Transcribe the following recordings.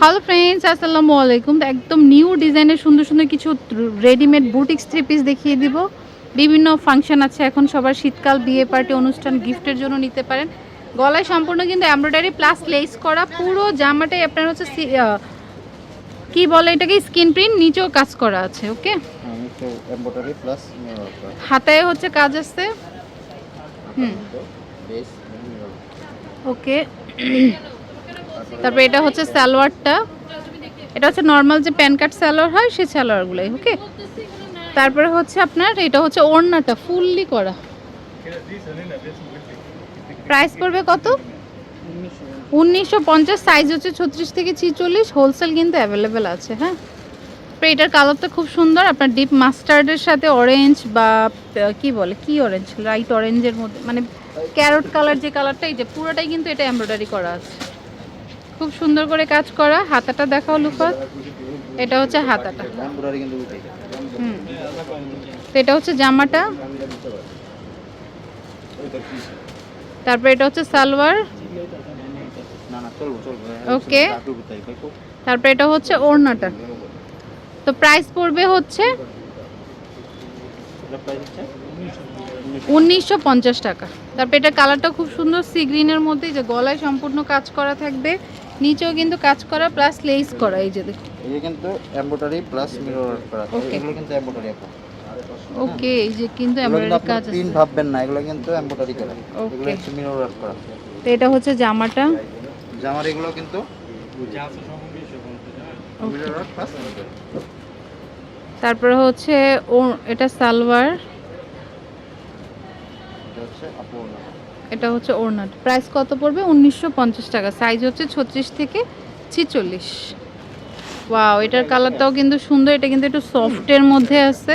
Hello friends আসসালামু আলাইকুম। একদম নিউ ডিজাইনের সুন্দর সুন্দর কিছু রেডিমেড বুটিক্স থ্রি পিস দেখিয়ে দিব। বিভিন্ন ফাংশন আছে এখন সবার শীতকাল বিয়ে পার্টি অনুষ্ঠান গিফটের জন্য নিতে পারেন। গলায় সম্পূর্ণ কিন্তু এমব্রয়ডারি প্লাস লেস করা পুরো জামাটাই আপনার হচ্ছে কি বলে এটাকে স্কিন প্রিন্ট নিচেও কাজ করা আছে ওকে হাতায় হচ্ছে কাজ আছে। হুম ওকে তারপরে এটা হচ্ছে সালোয়ারটা। এটা হচ্ছে নর্মাল যে প্যান কার্ড সালোয়ার হয়, সেই সালোয়ারগুলোই ওকে তারপরে হচ্ছে আপনার, এটা হচ্ছে ওড়নাটা ফুললি করা। প্রাইস পড়বে কত? উনিশশো পঞ্চাশ সাইজ হচ্ছে ছত্রিশ থেকে ছিচল্লিশ হোলসেল কিন্তু অ্যাভেলেবেল আছে হ্যাঁ? এটার কালারটা খুব সুন্দর, আপনার ডিপ মাস্টার্ডের সাথে অরেঞ্জ বা কি বলে, কি অরেঞ্জ লাইট অরেঞ্জের মধ্যে মানে ক্যারট কালার যে কালারটা এই যে পুরোটাই কিন্তু এটা এমব্রয়ডারি করা আছে। খুব সুন্দর করে কাজ করা। হাতাটা দেখাও, লুফাত। এটা হচ্ছে হাতাটা। হুম। এটা হচ্ছে জামাটা। তারপরে এটা হচ্ছে সালোয়ার। ওকে। তারপরে এটা হচ্ছে ওড়নাটা। তো প্রাইস পড়বে হচ্ছে উনিশশো পঞ্চাশ টাকা। তারপরে এটা কালারটা খুব সুন্দর সি গ্রিনের মধ্যে। যে গলায় সম্পূর্ণ কাজ করা থাকবে। নিচেও কিন্তু কাজ করা প্লাস লেস করা এই যে দেখুন এই যে কিন্তু এমব্রয়ডারি প্লাস মিরর করা। আছে। এগুলো কিন্তু এমব্রয়ডারি ওকে এই যে কিন্তু এমব্রয়ডারি কাজ আছে। প্রিন্ট ভাববেন না এগুলো কিন্তু এমব্রয়ডারি করা. এগুলো হচ্ছে মিরর ওয়ার্ক করা। তো এটা হচ্ছে জামাটা? জামার এগুলো কিন্তু তারপরে হচ্ছে ও এটা সালোয়ার। এটা হচ্ছে এটা হচ্ছে ওড়নাট প্রাইস কত পড়বে? উনিশশো পঞ্চাশ টাকা। সাইজ হচ্ছে ছত্রিশ থেকে ছিচল্লিশ। ওয়াও এটার কালারটাও কিন্তু সুন্দর। এটা কিন্তু একটু সফটের মধ্যে আছে।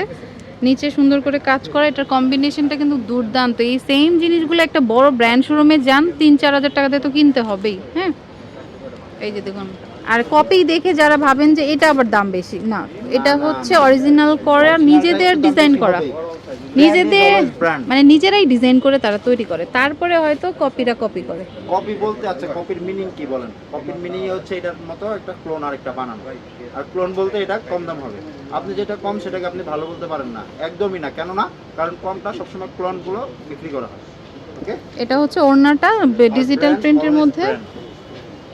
নিচে সুন্দর করে কাজ করা। এটার কম্বিনেশনটা কিন্তু দুর্দান্ত। এই সেম জিনিসগুলো একটা বড় ব্র্যান্ড শোরুমে যান, তিন, চার হাজার টাকাতে তো কিনতে হবেই হ্যাঁ? এই যে দেখুন। আর কপি দেখে যারা ভাবেন যে এটা আবার দাম বেশি, না। এটা হচ্ছে অরিজিনাল করা, নিজেদের ডিজাইন করা। নিজেদের মানে নিজেরাই ডিজাইন করে তারা তৈরি করে। তারপরে হয়তো কপিরা কপি করে। কপি বলতে আচ্ছা কপির মিনিং কি বলেন? কপির মিনিং হচ্ছে এটার মতো একটা ক্লোন আর একটা বানানো। আর ক্লোন বলতে এটা কম দাম হবে। আপনি যেটা কম সেটাকে আপনি ভালো বলতে পারেন না। একদমই না। কেন না কারণ কমটা সবসময় ক্লোনগুলো বিক্রি করা হয়। ওকে এটা হচ্ছে ওড়নাটা ডিজিটাল প্রিন্টের মধ্যে।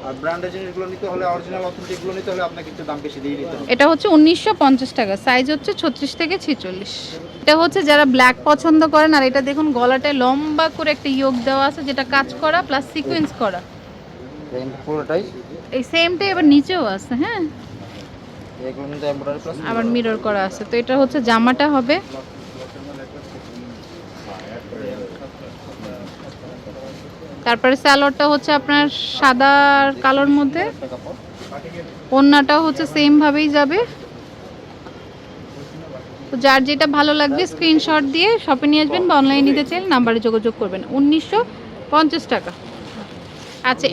আর ব্র্যান্ডের জিনিসগুলো নিতে হলে অরিজিনাল অথেন্টিকগুলো নিতে হলে আপনাকে একটু দাম বেশি দিয়ে নিতে হবে। এটা হচ্ছে উনিশশো পঞ্চাশ টাকা সাইজ হচ্ছে ছত্রিশ থেকে ছিচল্লিশ। এটা হচ্ছে যারা ব্ল্যাক পছন্দ করেন আর এটা দেখুন গলাটায় লম্বা করে একটা ইয়োগ দেওয়া আছে যেটা কাজ করা প্লাস সিকোয়েন্স করা। এই পুরোটাই? এই সেমটাই এবার নিচেও আছে হ্যাঁ। আবার মিরর করা আছে তো এটা হচ্ছে জামাটা হবে। তারপরে স্যালোডটা হচ্ছে আপনার সাদা আর কালোর মধ্যে। একটা হচ্ছে সেম ভাবেই যাবে। তো যার যেটা ভালো লাগবে স্ক্রিনশট দিয়ে শপে নিয়ে আসবেন বা অনলাইনে নিতে চাইলে নাম্বারে যোগাযোগ করবেন। উনিশশো পঞ্চাশ টাকা। আচ্ছা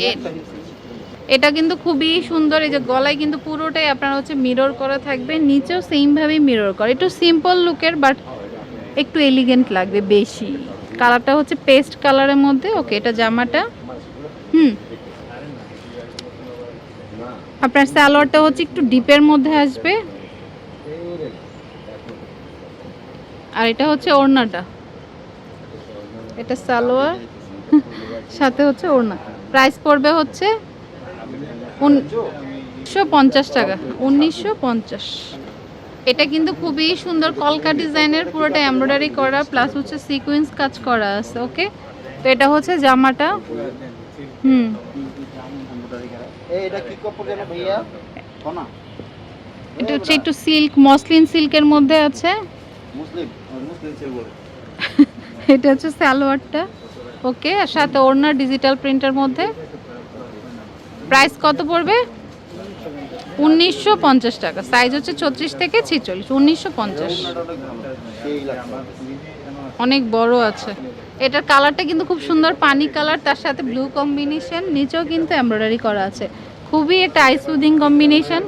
এটা কিন্তু খুবই সুন্দর। এই যে গলায় কিন্তু পুরোটাই আপনার হচ্ছে মিরর করা থাকবে। নিচেও সেমভাবেই মিরর করা। একটু সিম্পল লুকের বাট একটু এলিগেন্ট লাগবে বেশি। কালারটা হচ্ছে পেস্ট কালারের মধ্যে। ওকে, এটা জামাটা। হুম। আপনার সালোয়ারটা হচ্ছে একটু ডিপের মধ্যে আসবে। আর এটা হচ্ছে ওড়নাটা। এটা সালোয়ার, সাথে হচ্ছে ওড়না। প্রাইস পড়বে হচ্ছে উনিশশো পঞ্চাশ টাকা। উনিশশো পঞ্চাশ। এটা কিন্তু খুবই সুন্দর কলকা ডিজাইনের পুরোটা এমব্রয়ডারি করা প্লাস হচ্ছে সিকোয়েন্স কাজ করা আছে ওকে তো এটা হচ্ছে জামাটা। হুম। এটা হচ্ছে একটু সিল্ক মসলিন সিল্কের মধ্যে আছে। এটা হচ্ছে সালোয়ারটা ওকে আর সাথে ওড়না ডিজিটাল প্রিন্টের মধ্যে। প্রাইস কত পড়বে? উনিশশো পঞ্চাশ টাকা। সাইজ হচ্ছে ছত্রিশ থেকে ছিচল্লিশ, উনিশশো পঞ্চাশ। অনেক বড় আছে। এটার কালারটা কিন্তু খুব সুন্দর, পানি কালার তার সাথে ব্লু কম্বিনেশন নিচেও কিন্তু এমব্রয়ডারি করা আছে। খুবই একটা আই সুদিং কম্বিনেশন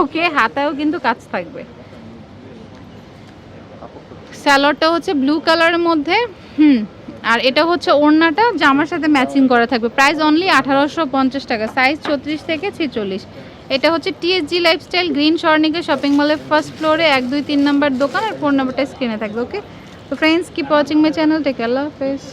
ওকে, হাতায়ও কিন্তু কাজ থাকবে। কাপড়টা হচ্ছে ব্লু কালারের মধ্যে। হুম, আর এটা হচ্ছে ওড়নাটা, জামার সাথে ম্যাচিং করা থাকবে। প্রাইস অনলি আঠারোশো পঞ্চাশ টাকা সাইজ ছত্রিশ থেকে ছেচল্লিশ। এটা হচ্ছে TSG lifestyle green Swarnika shopping মলের ফার্স্ট ফ্লোরে এক দুই তিন নম্বর দোকান আর ফোন নাম্বারটা স্ক্রিনে থাকবে ওকে তো friends keep watching my channel take আল্লাহ হাফেজ।